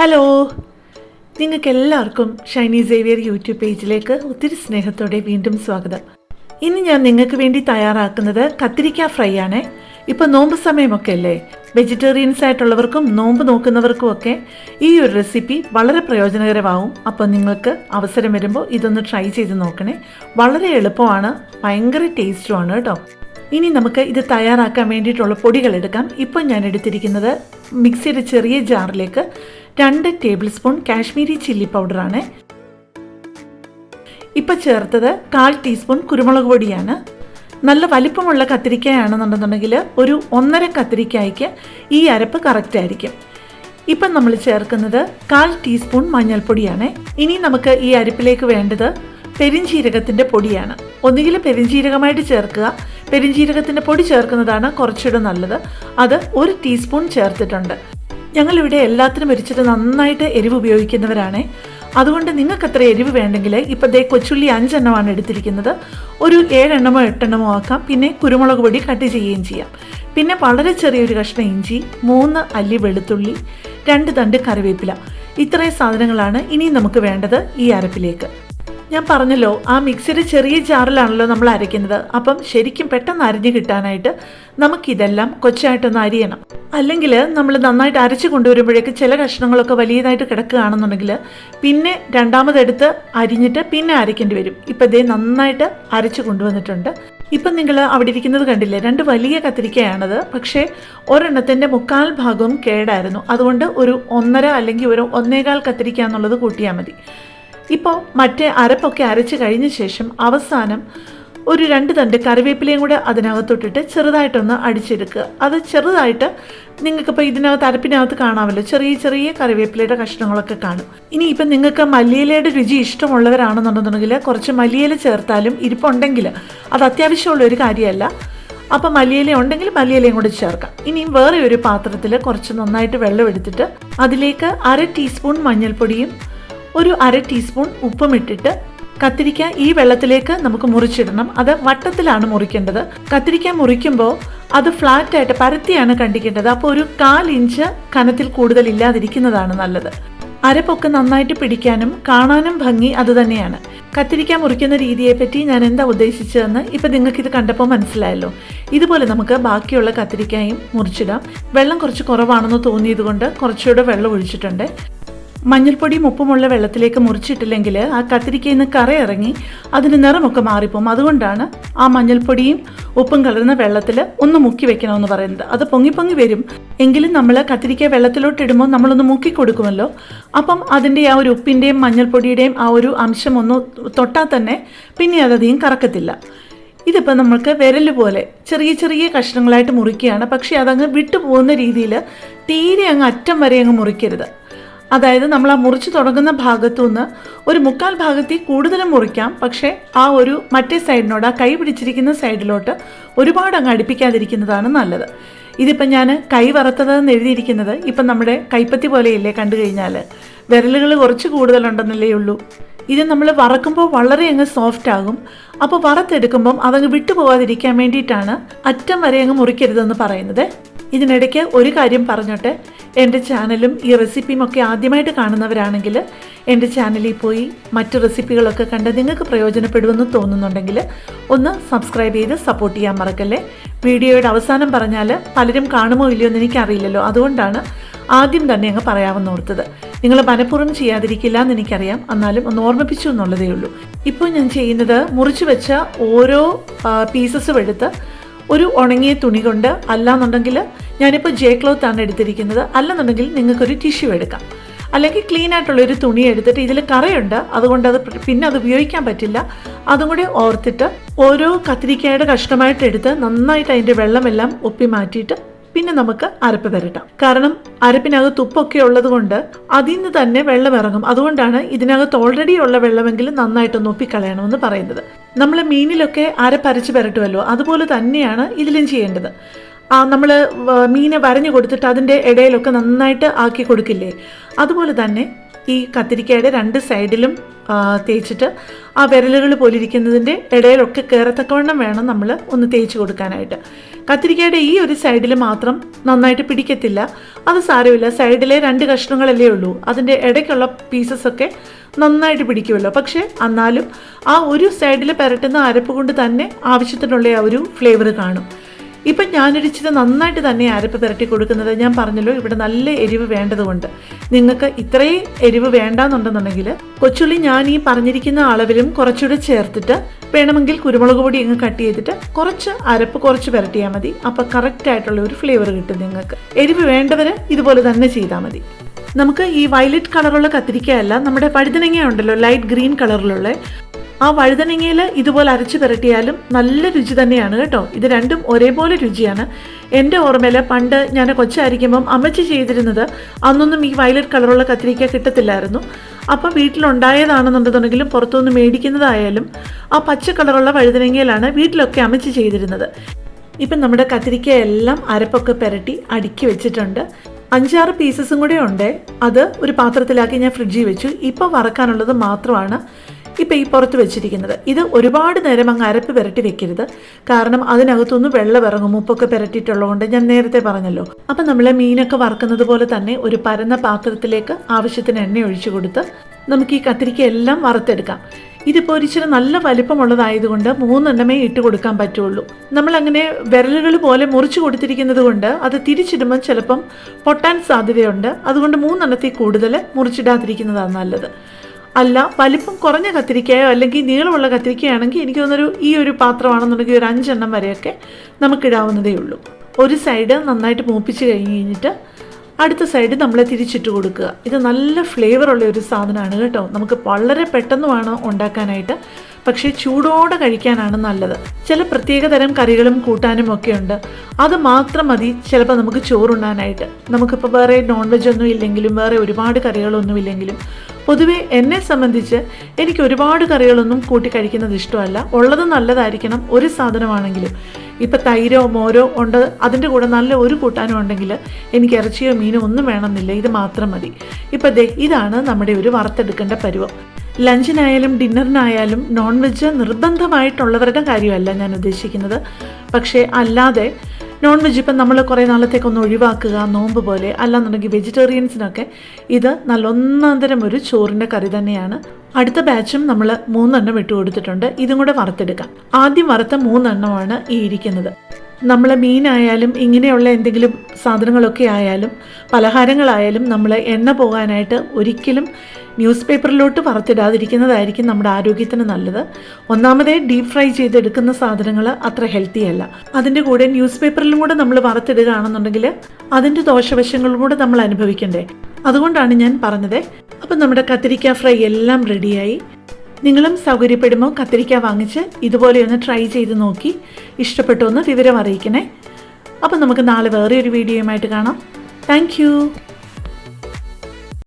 Hello നിങ്ങൾക്ക് എല്ലാവർക്കും Shiny Xavier YouTube പേജിലേക്ക് ഒത്തിരി സ്നേഹത്തോടെ വീണ്ടും സ്വാഗതം. ഇന്ന് ഞാൻ നിങ്ങൾക്ക് വേണ്ടി തയ്യാറാക്കുന്നത് കത്തിരിക്ക ഫ്രൈ ആണ്. ഇപ്പൊ നോമ്പ് സമയമൊക്കെ അല്ലേ? വെജിറ്റേറിയൻസ് ആയിട്ടുള്ളവർക്കും നോമ്പ് നോക്കുന്നവർക്കും ഒക്കെ ഈ ഒരു റെസിപ്പി വളരെ പ്രയോജനകരമാവും. അപ്പോൾ നിങ്ങൾക്ക് അവസരം വരുമ്പോൾ ഇതൊന്ന് ട്രൈ ചെയ്ത് നോക്കണേ. വളരെ എളുപ്പമാണ് ഭയങ്കര ടേസ്റ്റുമാണ് കേട്ടോ. ഇനി നമുക്ക് ഇത് തയ്യാറാക്കാൻ വേണ്ടിയിട്ടുള്ള പൊടികൾ എടുക്കാം. ഇപ്പോൾ ഞാൻ എടുത്തിരിക്കുന്നത് മിക്സിയുടെ ചെറിയ ജാറിലേക്ക് രണ്ട് ടേബിൾ സ്പൂൺ കാശ്മീരി ചില്ലി പൗഡറാണ്. ഇപ്പം ചേർത്തത് കാൽ ടീസ്പൂൺ കുരുമുളക് പൊടിയാണ്. നല്ല വലിപ്പമുള്ള കത്തിരിക്കയാണെന്നുണ്ടെന്നുണ്ടെങ്കിൽ ഒരു ഒന്നര കത്തിരിക്കായ്ക്ക് ഈ അരപ്പ് കറക്റ്റ് ആയിരിക്കും. ഇപ്പം നമ്മൾ ചേർക്കുന്നത് കാൽ ടീസ്പൂൺ മഞ്ഞൾപ്പൊടിയാണ്. ഇനി നമുക്ക് ഈ അരിപ്പിലേക്ക് വേണ്ടത് പെരിഞ്ചീരകത്തിന്റെ പൊടിയാണ്. ഒന്നുകിൽ പെരിഞ്ചീരകമായിട്ട് ചേർക്കുക. പെരിഞ്ചീരകത്തിന്റെ പൊടി ചേർക്കുന്നതാണ് കുറച്ചുകൂടെ നല്ലത്. അത് ഒരു ടീസ്പൂൺ ചേർത്തിട്ടുണ്ട്. ഞങ്ങളിവിടെ എല്ലാത്തിനും വെച്ചിട്ട് നന്നായിട്ട് എരിവ് ഉപയോഗിക്കുന്നവരാണ്. അതുകൊണ്ട് നിങ്ങൾക്ക് അത്ര എരിവ് വേണ്ടെങ്കിൽ ഇപ്പം ദേ കൊച്ചുള്ളി അഞ്ചെണ്ണമാണ് എടുത്തിരിക്കുന്നത്. ഒരു ഏഴെണ്ണമോ എട്ടെണ്ണമോ ആക്കാം. പിന്നെ കുരുമുളക് പൊടി കട്ട് ചെയ്യുകയും ചെയ്യാം. പിന്നെ വളരെ ചെറിയൊരു കഷ്ണം ഇഞ്ചി മൂന്ന് അല്ലി വെളുത്തുള്ളി രണ്ട് തണ്ട് കറിവേപ്പില. ഇത്രയും സാധനങ്ങളാണ് ഇനിയും നമുക്ക് വേണ്ടത് ഈ അരപ്പിലേക്ക്. ഞാൻ പറഞ്ഞല്ലോ ആ മിക്സിയുടെ ചെറിയ ജാറിലാണല്ലോ നമ്മൾ അരയ്ക്കുന്നത്. അപ്പം ശരിക്കും പെട്ടെന്ന് അരിഞ്ഞ് കിട്ടാനായിട്ട് നമുക്കിതെല്ലാം കൊച്ചായിട്ടൊന്ന് അരിയണം. അല്ലെങ്കിൽ നമ്മൾ നന്നായിട്ട് അരച്ച് കൊണ്ടുവരുമ്പോഴേക്ക് ചില കഷ്ണങ്ങളൊക്കെ വലിയതായിട്ട് കിടക്കുകയാണെന്നുണ്ടെങ്കിൽ പിന്നെ രണ്ടാമതെടുത്ത് അരിഞ്ഞിട്ട് പിന്നെ അരയ്ക്കേണ്ടി വരും. ഇപ്പം ഇതേ നന്നായിട്ട് അരച്ച് കൊണ്ടുവന്നിട്ടുണ്ട്. ഇപ്പം നിങ്ങൾ അവിടെ ഇരിക്കുന്നത് കണ്ടില്ലേ രണ്ട് വലിയ കത്തിരിക്കയാണത്. പക്ഷേ ഒരെണ്ണത്തിന്റെ മുക്കാൽ ഭാഗവും കേടായിരുന്നു. അതുകൊണ്ട് ഒരു ഒന്നര അല്ലെങ്കിൽ ഒരു ഒന്നേകാൽ കത്തിരിക്ക എന്നുള്ളത് കൂട്ടിയാൽ മതി. ഇപ്പോൾ മറ്റേ അരപ്പൊക്കെ അരച്ച് കഴിഞ്ഞ ശേഷം അവസാനം ഒരു രണ്ട് തണ്ട് കറിവേപ്പിലയും കൂടെ അതിനകത്തോട്ടിട്ട് ചെറുതായിട്ടൊന്ന് അടിച്ചെടുക്കുക. അത് ചെറുതായിട്ട് നിങ്ങൾക്കിപ്പോൾ ഇതിനകത്ത് അരപ്പിനകത്ത് കാണാമല്ലോ. ചെറിയ ചെറിയ കറിവേപ്പിലയുടെ കഷ്ണങ്ങളൊക്കെ കാണും. ഇനി ഇപ്പം നിങ്ങൾക്ക് മല്ലിയിലയുടെ രുചി ഇഷ്ടമുള്ളവരാണെന്നുണ്ടെന്നുണ്ടെങ്കിൽ കുറച്ച് മല്ലിയില ചേർത്താലും ഇരിപ്പുണ്ടെങ്കിൽ അത് അത്യാവശ്യമുള്ള ഒരു കാര്യമല്ല. അപ്പം മല്ലിയില ഉണ്ടെങ്കിൽ മല്ലിയിലയും കൂടി ചേർക്കാം. ഇനി വേറെ ഒരു പാത്രത്തിൽ കുറച്ച് നന്നായിട്ട് വെള്ളം എടുത്തിട്ട് അതിലേക്ക് അര ടീസ്പൂൺ മഞ്ഞൾപ്പൊടിയും ഒരു അര ടീസ്പൂൺ ഉപ്പും ഇട്ടിട്ട് കത്തിരിക്ക ഈ വെള്ളത്തിലേക്ക് നമുക്ക് മുറിച്ചിടണം. അത് വട്ടത്തിലാണ് മുറിക്കേണ്ടത്. കത്തിരിക്ക മുറിക്കുമ്പോൾ അത് ഫ്ലാറ്റ് ആയിട്ട് പരത്തിയാണ് കണ്ടിക്കേണ്ടത്. അപ്പോൾ ഒരു കാൽ ഇഞ്ച് കനത്തിൽ കൂടുതൽ ഇല്ലാതിരിക്കുന്നതാണ് നല്ലത്. അരപ്പൊക്കെ നന്നായിട്ട് പിടിക്കാനും കാണാനും ഭംഗി അതുതന്നെയാണ് കത്തിരിക്ക മുറിക്കുന്ന രീതിയെപ്പറ്റി ഞാൻ എന്താ ഉദ്ദേശിച്ചതെന്ന് ഇപ്പം നിങ്ങൾക്ക് ഇത് കണ്ടപ്പോൾ മനസ്സിലായല്ലോ. ഇതുപോലെ നമുക്ക് ബാക്കിയുള്ള കത്തിരിക്കായും മുറിച്ചിടാം. വെള്ളം കുറച്ച് കുറവാണെന്ന് തോന്നിയതുകൊണ്ട് കുറച്ചുകൂടെ വെള്ളം ഒഴിച്ചിട്ടുണ്ട്. മഞ്ഞൾപ്പൊടിയും ഉപ്പുമുള്ള വെള്ളത്തിലേക്ക് മുറിച്ചിട്ടില്ലെങ്കിൽ ആ കത്തിരിക്കയിൽ നിന്ന് കറയിറങ്ങി അതിന് നിറമൊക്കെ മാറിപ്പോകും. അതുകൊണ്ടാണ് ആ മഞ്ഞൾപ്പൊടിയും ഉപ്പും കലർന്ന വെള്ളത്തിൽ ഒന്ന് മുക്കി വെക്കണമെന്ന് പറയുന്നത്. അത് പൊങ്ങി പൊങ്ങി വരും. എങ്കിലും നമ്മൾ കത്തിരിക്ക വെള്ളത്തിലോട്ട് ഇടുമ്പോൾ നമ്മളൊന്ന് മുക്കി കൊടുക്കുമല്ലോ. അപ്പം അതിന്റെ ആ ഒരു ഉപ്പിന്റെയും മഞ്ഞൾപ്പൊടിയുടെയും ആ ഒരു അംശം ഒന്ന് തൊട്ടാൽ തന്നെ പിന്നെ അതധികം കറക്കത്തില്ല. ഇതിപ്പോൾ നമ്മൾക്ക് വിരൽ പോലെ ചെറിയ ചെറിയ കഷ്ണങ്ങളായിട്ട് മുറിക്കുകയാണ്. പക്ഷേ അതങ്ങ് വിട്ടുപോകുന്ന രീതിയിൽ തീരെ അങ്ങ് അറ്റം വരെ അങ്ങ് മുറിക്കരുത്. അതായത് നമ്മൾ ആ മുറിച്ച് തുടങ്ങുന്ന ഭാഗത്തു നിന്ന് ഒരു മുക്കാൽ ഭാഗത്തിൽ കൂടുതലും മുറിക്കാം. പക്ഷേ ആ ഒരു മറ്റേ സൈഡിനോട് ആ കൈ പിടിച്ചിരിക്കുന്ന സൈഡിലോട്ട് ഒരുപാട് അങ്ങ് അടുപ്പിക്കാതിരിക്കുന്നതാണ് നല്ലത്. ഇതിപ്പം ഞാൻ കൈ വറുത്തതെന്ന് എഴുതിയിരിക്കുന്നത് ഇപ്പം നമ്മുടെ കൈപ്പത്തി പോലെയല്ലേ കണ്ടു കഴിഞ്ഞാൽ? വിരലുകൾ കുറച്ച് കൂടുതലുണ്ടെന്നല്ലേ ഉള്ളൂ. ഇത് നമ്മൾ വറക്കുമ്പോൾ വളരെ അങ്ങ് സോഫ്റ്റ് ആകും. അപ്പോൾ വറുത്തെടുക്കുമ്പം അതങ്ങ് വിട്ടുപോകാതിരിക്കാൻ വേണ്ടിയിട്ടാണ് അറ്റം വരെ അങ്ങ് മുറിക്കരുതെന്ന് പറയുന്നത്. ഇതിനിടയ്ക്ക് ഒരു കാര്യം പറഞ്ഞോട്ടെ. എന്റെ ചാനലും ഈ റെസിപ്പിയും ഒക്കെ ആദ്യമായിട്ട് കാണുന്നവരാണെങ്കിൽ എന്റെ ചാനലിൽ പോയി മറ്റു റെസിപ്പികളൊക്കെ കണ്ട് നിങ്ങൾക്ക് പ്രയോജനപ്പെടുമെന്ന് തോന്നുന്നുണ്ടെങ്കിൽ ഒന്ന് സബ്സ്ക്രൈബ് ചെയ്ത് സപ്പോർട്ട് ചെയ്യാൻ മറക്കല്ലേ? വീഡിയോയുടെ അവസാനം പറഞ്ഞാൽ പലരും കാണുമോ ഇല്ലയോ എന്ന് എനിക്കറിയില്ലല്ലോ. അതുകൊണ്ടാണ് ആദ്യം തന്നെ അങ്ങ് പറയാമെന്ന് ഓർത്തത്. നിങ്ങൾ മനഃപൂർവം ചെയ്യാതിരിക്കില്ല എന്ന് എനിക്കറിയാം. എന്നാലും ഒന്ന് ഓർമ്മിപ്പിച്ചു എന്നുള്ളതേ ഉള്ളൂ. ഇപ്പോൾ ഞാൻ ചെയ്യുന്നത് മുറിച്ച് വെച്ച ഓരോ പീസസും എടുത്ത് ഒരു ഉണങ്ങിയ തുണി കൊണ്ട് അല്ലാന്നുണ്ടെങ്കിൽ ഞാനിപ്പോൾ ജേ ക്ലോത്ത് ആണ് എടുത്തിരിക്കുന്നത്. അല്ലെന്നുണ്ടെങ്കിൽ നിങ്ങൾക്കൊരു ടിഷ്യൂ എടുക്കാം. അല്ലെങ്കിൽ ക്ലീൻ ആയിട്ടുള്ള ഒരു തുണി എടുത്തിട്ട് ഇതിൽ കറയുണ്ട്. അതുകൊണ്ട് അത് പിന്നെ അത് ഉപയോഗിക്കാൻ പറ്റില്ല. അതും കൂടി ഓർത്തിട്ട് ഓരോ കത്തിരിക്കയുടെ കഷ്ണമായിട്ട് എടുത്ത് നന്നായിട്ട് അതിന്റെ വെള്ളമെല്ലാം ഒപ്പി മാറ്റിയിട്ട് പിന്നെ നമുക്ക് അരപ്പ് വരട്ടാം കാരണം അരപ്പിനകത്ത് ഉപ്പൊക്കെ ഉള്ളത് കൊണ്ട് അതിൽ നിന്ന് തന്നെ വെള്ളം ഇറങ്ങും. അതുകൊണ്ടാണ് ഇതിനകത്ത് ഓൾറെഡി ഉള്ള വെള്ളമെങ്കിലും നന്നായിട്ടൊന്ന് ഒപ്പിക്കളയണമെന്ന് പറയുന്നത്. നമ്മൾ മീനിലൊക്കെ അരപ്പരച്ച് പുരട്ടുമല്ലോ അതുപോലെ തന്നെയാണ് ഇതിലും ചെയ്യേണ്ടത്. ആ നമ്മൾ മീനെ വരഞ്ഞു കൊടുത്തിട്ട് അതിന്റെ ഇടയിലൊക്കെ നന്നായിട്ട് ആക്കി കൊടുക്കില്ലേ? അതുപോലെ തന്നെ ഈ കത്തിരിക്കയുടെ രണ്ട് സൈഡിലും തേച്ചിട്ട് ആ വിരലുകൾ പോലിരിക്കുന്നതിന്റെ ഇടയിലൊക്കെ കയറത്തക്കവണ്ണം വേണം നമ്മൾ ഒന്ന് തേച്ച് കൊടുക്കാനായിട്ട്. കത്തിരിക്കയുടെ ഈ ഒരു സൈഡിൽ മാത്രം നന്നായിട്ട് പിടിക്കത്തില്ല. അത് സാരമില്ല. സൈഡിലെ രണ്ട് കഷ്ണങ്ങളല്ലേ ഉള്ളൂ. അതിന്റെ ഇടയ്ക്കുള്ള പീസസൊക്കെ നന്നായിട്ട് പിടിക്കുമല്ലോ. പക്ഷേ എന്നാലും ആ ഒരു സൈഡിൽ പുരട്ടുന്ന അരപ്പ് കൊണ്ട് തന്നെ ആവശ്യത്തിനുള്ള ആ ഒരു ഫ്ലേവർ കാണും. ഇപ്പം ഞാനൊരിച്ചിരി നന്നായിട്ട് തന്നെ അരപ്പ് പുരട്ടി കൊടുക്കുന്നത് ഞാൻ പറഞ്ഞല്ലോ ഇവിടെ നല്ല എരിവ് വേണ്ടതുകൊണ്ട്. നിങ്ങൾക്ക് ഇത്രയും എരിവ് വേണ്ടാന്നുണ്ടെന്നുണ്ടെങ്കിൽ കൊച്ചുള്ളി ഞാൻ ഈ പറഞ്ഞിരിക്കുന്ന അളവിലും കുറച്ചുകൂടെ ചേർത്തിട്ട് വേണമെങ്കിൽ കുരുമുളക് പൊടി ഇങ്ങ് കട്ട് ചെയ്തിട്ട് കുറച്ച് അരപ്പ് കുറച്ച് പുരട്ടിയാൽ മതി. അപ്പോൾ കറക്റ്റ് ആയിട്ടുള്ള ഒരു ഫ്ലേവർ കിട്ടും നിങ്ങൾക്ക്. എരിവ് വേണ്ടവർ ഇതുപോലെ തന്നെ ചെയ്താൽ മതി. നമുക്ക് ഈ വയലറ്റ് കളറുള്ള കത്തിരിക്കയല്ല നമ്മുടെ വഴുതനങ്ങ ഉണ്ടല്ലോ ലൈറ്റ് ഗ്രീൻ കളറിലുള്ള ആ വഴുതനങ്ങയിൽ ഇതുപോലെ അരച്ച് പുരട്ടിയാലും നല്ല രുചി തന്നെയാണ് കേട്ടോ. ഇത് രണ്ടും ഒരേപോലെ രുചിയാണ്. എന്റെ ഓർമ്മയിൽ പണ്ട് ഞാൻ കൊച്ചായിരിക്കുമ്പം അമ്മച്ചി ചെയ്തിരുന്നത് അന്നൊന്നും ഈ വയലറ്റ് കളറുള്ള കത്തിരിക്ക കിട്ടത്തില്ലായിരുന്നു. അപ്പം വീട്ടിലുണ്ടായതാണെന്നുണ്ടെന്നുണ്ടെങ്കിലും പുറത്തുനിന്ന് മേടിക്കുന്നതായാലും ആ പച്ച കളറുള്ള വഴുതനങ്ങയിലാണ് വീട്ടിലൊക്കെ അമ്മച്ചി ചെയ്തിരുന്നത്. ഇപ്പം നമ്മുടെ കത്തിരിക്ക എല്ലാം അരപ്പൊക്കെ പുരട്ടി അടുക്കി വെച്ചിട്ടുണ്ട്. അഞ്ചാറ് പീസസും കൂടെ ഉണ്ട്. അത് ഒരു പാത്രത്തിലാക്കി ഞാൻ ഫ്രിഡ്ജിൽ വെച്ചു. ഇപ്പോൾ വറക്കാനുള്ളത് മാത്രമാണ്. ഇപ്പം ഈ പുറത്ത് വെച്ചിരിക്കുന്നത്. ഇത് ഒരുപാട് നേരം അങ്ങ് അരപ്പ് പുരട്ടി വെക്കരുത്. കാരണം അതിനകത്തുനിന്ന് വെള്ളം ഇറങ്ങും. ഉപ്പൊക്കെ പുരട്ടിയിട്ടുള്ളതുകൊണ്ട് ഞാൻ നേരത്തെ പറഞ്ഞല്ലോ. അപ്പം നമ്മൾ മീനൊക്കെ വറക്കുന്നത് പോലെ തന്നെ ഒരു പരന്ന പാത്രത്തിലേക്ക് ആവശ്യത്തിന് എണ്ണ ഒഴിച്ചു കൊടുത്ത് നമുക്ക് ഈ കത്തിരിക്ക എല്ലാം വറുത്തെടുക്കാം. ഇതിപ്പോൾ ഒരിച്ചിരി നല്ല വലിപ്പമുള്ളതായതുകൊണ്ട് മൂന്നെണ്ണമേ ഇട്ട് കൊടുക്കാൻ പറ്റുള്ളൂ. നമ്മളങ്ങനെ വിരലുകൾ പോലെ മുറിച്ച് കൊടുത്തിരിക്കുന്നത് കൊണ്ട് അത് തിരിച്ചിടുമ്പോൾ ചിലപ്പം പൊട്ടാൻ സാധ്യതയുണ്ട്. അതുകൊണ്ട് മൂന്നെണ്ണത്തിൽ കൂടുതൽ മുറിച്ചിടാതിരിക്കുന്നതാണ് നല്ലത്. അല്ല വലിപ്പം കുറഞ്ഞ കത്തിരിക്കയോ അല്ലെങ്കിൽ നീളമുള്ള കത്തിരിക്കയാണെങ്കിൽ എനിക്ക് തോന്നുന്നൊരു ഈ ഒരു പാത്രമാണെന്നുണ്ടെങ്കിൽ ഒരു അഞ്ചെണ്ണം വരെയൊക്കെ നമുക്കിടാവുന്നതേ ഉള്ളൂ. ഒരു സൈഡ് നന്നായിട്ട് മൂപ്പിച്ച് കഴിഞ്ഞ് കഴിഞ്ഞിട്ട് അടുത്ത സൈഡ് നമ്മൾ തിരിച്ചിട്ട് കൊടുക്കുക. ഇത് നല്ല ഫ്ലേവറുള്ള ഒരു സാധനമാണ് കേട്ടോ. നമുക്ക് വളരെ പെട്ടെന്ന് വേണം ഉണ്ടാക്കാനായിട്ട്. പക്ഷേ ചൂടോടെ കഴിക്കാനാണ് നല്ലത്. ചില പ്രത്യേക തരം കറികളും കൂട്ടാനും ഒക്കെ ഉണ്ട്. അത് മാത്രം മതി ചിലപ്പോൾ നമുക്ക് ചോറുണ്ണാനായിട്ട്. നമുക്കിപ്പോൾ വേറെ നോൺ വെജ് ഒന്നും ഇല്ലെങ്കിലും വേറെ ഒരുപാട് കറികളൊന്നും ഇല്ലെങ്കിലും പൊതുവെ എന്നെ സംബന്ധിച്ച് എനിക്ക് ഒരുപാട് കറികളൊന്നും കൂട്ടി കഴിക്കുന്നത് ഇഷ്ടമല്ല. ഉള്ളത് നല്ലതായിരിക്കണം ഒരു സാധനമാണെങ്കിലും. ഇപ്പം തൈരോ മോരോ ഉണ്ട്. അതിന്റെ കൂടെ നല്ല ഒരു കൂട്ടാനും ഉണ്ടെങ്കിൽ എനിക്ക് ഇറച്ചിയോ മീനോ ഒന്നും വേണമെന്നില്ല. ഇത് മാത്രം മതി. ഇപ്പം ദേ ഇതാണ് നമ്മുടെ ഒരു വറുത്തെടുക്കേണ്ട പരുവം. ലഞ്ചിനായാലും ഡിന്നറിനായാലും നോൺ വെജ് നിർബന്ധമായിട്ടുള്ളവരുടെ കാര്യമല്ല ഞാൻ ഉദ്ദേശിക്കുന്നത്. പക്ഷേ അല്ലാതെ നോൺ വെജ് ഇപ്പം നമ്മൾ കുറേ നാളത്തേക്കൊന്ന് ഒഴിവാക്കുക നോമ്പ് പോലെ അല്ലാന്നുണ്ടെങ്കിൽ വെജിറ്റേറിയൻസിനൊക്കെ ഇത് നല്ല ഒന്നാന്തരം ഒരു ചോറിന്റെ കറി തന്നെയാണ്. അടുത്ത ബാച്ചും നമ്മൾ മൂന്നെണ്ണം ഇട്ട് കൊടുത്തിട്ടുണ്ട്. ഇതും കൂടെ വറുത്തെടുക്കാം. ആദ്യം വറുത്ത മൂന്നെണ്ണമാണ് ഈ ഇരിക്കുന്നത്. നമ്മൾ മീനായാലും ഇങ്ങനെയുള്ള എന്തെങ്കിലും സാധനങ്ങളൊക്കെ ആയാലും പലഹാരങ്ങളായാലും നമ്മൾ എണ്ണ പോകാനായിട്ട് ഒരിക്കലും ന്യൂസ് പേപ്പറിലോട്ട് വറുത്തിടാതിരിക്കുന്നതായിരിക്കും നമ്മുടെ ആരോഗ്യത്തിന് നല്ലത്. ഒന്നാമതേ ഡീപ് ഫ്രൈ ചെയ്തെടുക്കുന്ന സാധനങ്ങൾ അത്ര ഹെൽത്തി അല്ല. അതിന്റെ കൂടെ ന്യൂസ് പേപ്പറിലും കൂടെ നമ്മൾ വറുത്തിടുകയാണെന്നുണ്ടെങ്കിൽ അതിന്റെ ദോഷവശങ്ങളും കൂടെ നമ്മൾ അനുഭവിക്കണ്ടേ? അതുകൊണ്ടാണ് ഞാൻ പറഞ്ഞത്. അപ്പം നമ്മുടെ കത്തിരിക്ക ഫ്രൈ എല്ലാം റെഡിയായി നിങ്ങളും സൗകര്യപ്പെടുമ്പോൾ കത്തിരിക്ക വാങ്ങിച്ച് ഇതുപോലെ ഒന്ന് ട്രൈ ചെയ്ത് നോക്കി. ഇഷ്ടപ്പെട്ടു എന്ന് വിവരം അറിയിക്കണേ. അപ്പം നമുക്ക് നാളെ വേറെ ഒരു വീഡിയോയുമായിട്ട് കാണാം. താങ്ക്